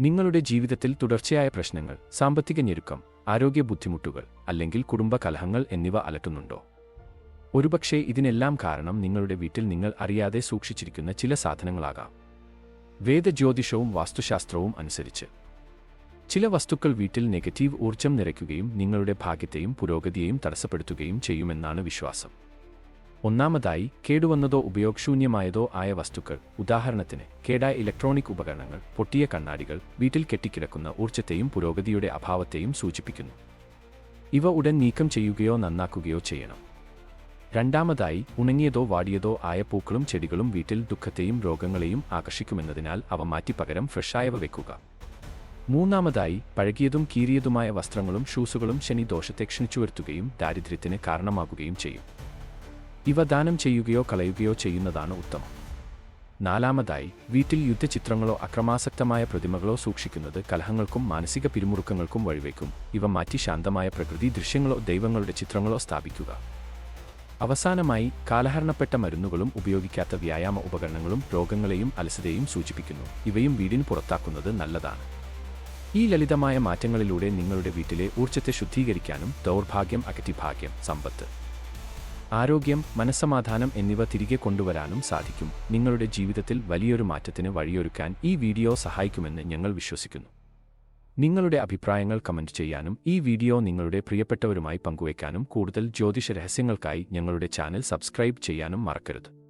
നിങ്ങളുടെ ജീവിതത്തിൽ തുടർച്ചയായ പ്രശ്നങ്ങൾ സാമ്പത്തിക ഞെരുക്കം ആരോഗ്യ ബുദ്ധിമുട്ടുകൾ അല്ലെങ്കിൽ കുടുംബ കലഹങ്ങൾ എന്നിവ അലട്ടുന്നുണ്ടോ? ഒരുപക്ഷേ ഇതിനെല്ലാം കാരണം നിങ്ങളുടെ വീട്ടിൽ നിങ്ങൾ അറിയാതെ സൂക്ഷിച്ചിരിക്കുന്ന ചില സാധനങ്ങളാകാം. വേദജ്യോതിഷവും വാസ്തുശാസ്ത്രവും അനുസരിച്ച്. ചില വസ്തുക്കൾ വീട്ടിൽ നെഗറ്റീവ് ഊർജം നിറയ്ക്കുകയും നിങ്ങളുടെ ഭാഗ്യത്തെയും പുരോഗതിയെയും തടസ്സപ്പെടുത്തുകയും ചെയ്യുമെന്നാണ് വിശ്വാസം. ഒന്നാമതായി കേടുവന്നതോ ഉപയോഗശൂന്യമായതോ ആയ വസ്തുക്കൾ. ഉദാഹരണത്തിന് കേടായ ഇലക്ട്രോണിക് ഉപകരണങ്ങൾ പൊട്ടിയ കണ്ണാടികൾ വീട്ടിൽ കെട്ടിക്കിടക്കുന്ന ഊർജത്തെയും പുരോഗതിയുടെ അഭാവത്തെയും സൂചിപ്പിക്കുന്നു. ഇവ ഉടൻ നീക്കം ചെയ്യുകയോ നന്നാക്കുകയോ ചെയ്യണം. രണ്ടാമതായി ഉണങ്ങിയതോ വാടിയതോ ആയ പൂക്കളും ചെടികളും വീട്ടിൽ ദുഃഖത്തെയും രോഗങ്ങളെയും ആകർഷിക്കുമെന്നതിനാൽ അവ മാറ്റി പകരം ഫ്രഷായവ വെക്കുക. മൂന്നാമതായി പഴകിയതും കീറിയതുമായ വസ്ത്രങ്ങളും ഷൂസുകളും ശനി ദോഷത്തെ ക്ഷണിച്ചു വരുത്തുകയും ദാരിദ്ര്യത്തിന് കാരണമാകുകയും ചെയ്യും. ഇവ ദാനം ചെയ്യുകയോ കളയുകയോ ചെയ്യുന്നതാണ് ഉത്തമം. നാലാമതായി വീട്ടിൽ യുദ്ധചിത്രങ്ങളോ അക്രമാസക്തമായ പ്രതിമകളോ സൂക്ഷിക്കുന്നത് കലഹങ്ങൾക്കും മാനസിക പിരിമുറുക്കങ്ങൾക്കും വഴിവെക്കും. ഇവ മാറ്റി ശാന്തമായ പ്രകൃതി ദൃശ്യങ്ങളോ ദൈവങ്ങളുടെ ചിത്രങ്ങളോ സ്ഥാപിക്കുക. അവസാനമായി കാലഹരണപ്പെട്ട മരുന്നുകളും ഉപയോഗിക്കാത്ത വ്യായാമ ഉപകരണങ്ങളും രോഗങ്ങളെയും അലസതയും സൂചിപ്പിക്കുന്നു. ഇവയും വീടിന് പുറത്താക്കുന്നത് നല്ലതാണ്. ഈ ലളിതമായ മാറ്റങ്ങളിലൂടെ നിങ്ങളുടെ വീട്ടിലെ ഊർജത്തെ ശുദ്ധീകരിക്കാനും ദൗർഭാഗ്യം അകറ്റി ഭാഗ്യം സമ്പത്ത്. ആരോഗ്യം മനസ്സമാധാനം എന്നിവ തിരികെ കൊണ്ടുവരാനും സാധിക്കും. നിങ്ങളുടെ ജീവിതത്തിൽ വലിയൊരു മാറ്റത്തിന് വഴിയൊരുക്കാൻ ഈ വീഡിയോ സഹായിക്കുമെന്ന് ഞങ്ങൾ വിശ്വസിക്കുന്നു. നിങ്ങളുടെ അഭിപ്രായങ്ങൾ കമന്റ് ചെയ്യാനും ഈ വീഡിയോ നിങ്ങളുടെ പ്രിയപ്പെട്ടവരുമായി പങ്കുവയ്ക്കാനും കൂടുതൽ ജ്യോതിഷ രഹസ്യങ്ങൾക്കായി ഞങ്ങളുടെ ചാനൽ സബ്സ്ക്രൈബ് ചെയ്യാനും മറക്കരുത്.